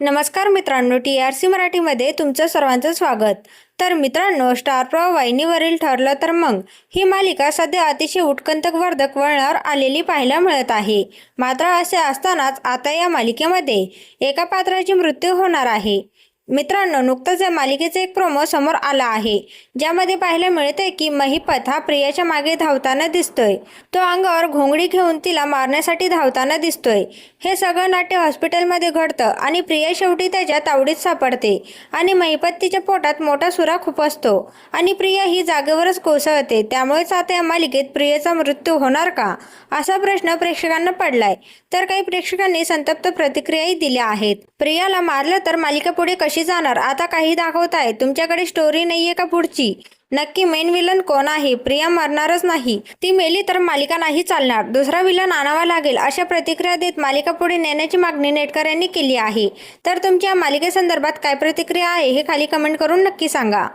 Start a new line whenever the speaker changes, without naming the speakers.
नमस्कार मित्रांनो T R C मराठीमध्ये तुमचं सर्वांचं स्वागत. तर मित्रांनो स्टार प्रवाह वाहिनीवरील ठरलं तर मग ही मालिका सध्या अतिशय उत्कंठकवर्धक वळणावर आलेली पाहायला मिळत आहे. मात्र असे असतानाच आता या मालिकेमध्ये एका पात्राची मृत्यू होणार आहे. मित्रांनो नुकतंच या मालिकेचा एक प्रोमो समोर आला आहे. ज्यामध्ये पाहायला मिळते की महिपत हा प्रियाच्या मागे धावताना दिसतोय. तो अंगावर घोंगडी घेऊन तिला मारण्यासाठी धावताना दिसतोय. हे सगळं नाट्य हॉस्पिटलमध्ये घडतं आणि प्रिया शेवटी त्याच्या तावडीत सापडते आणि महिपत तिच्या पोटात मोठा सुरा खूप असतो आणि प्रिया ही जागेवरच कोसळते. त्यामुळेच आता या मालिकेत प्रियेचा मृत्यू होणार का? असा प्रश्न प्रेक्षकांना पडलाय. तर काही प्रेक्षकांनी संतप्त प्रतिक्रियाही दिल्या आहेत. प्रियाला मारलं तर मालिका पुढे कशी जाणार. आता काही दाखवताय तुमच्याकडे स्टोरी नाहीये का पुढची? नक्की मेन विलन कोण आहे? प्रिया मरणारच नाही. ती मेली तर मालिका नाही चालणार. दुसरा विलन आणावा लागेल अशा प्रतिक्रिया देत मालिका पुढे नेण्याची मागणी नेटकर यांनी केली आहे. तर तुमच्या मालिकेसंदर्भात काय प्रतिक्रिया आहे हे खाली कमेंट करून नक्की सांगा.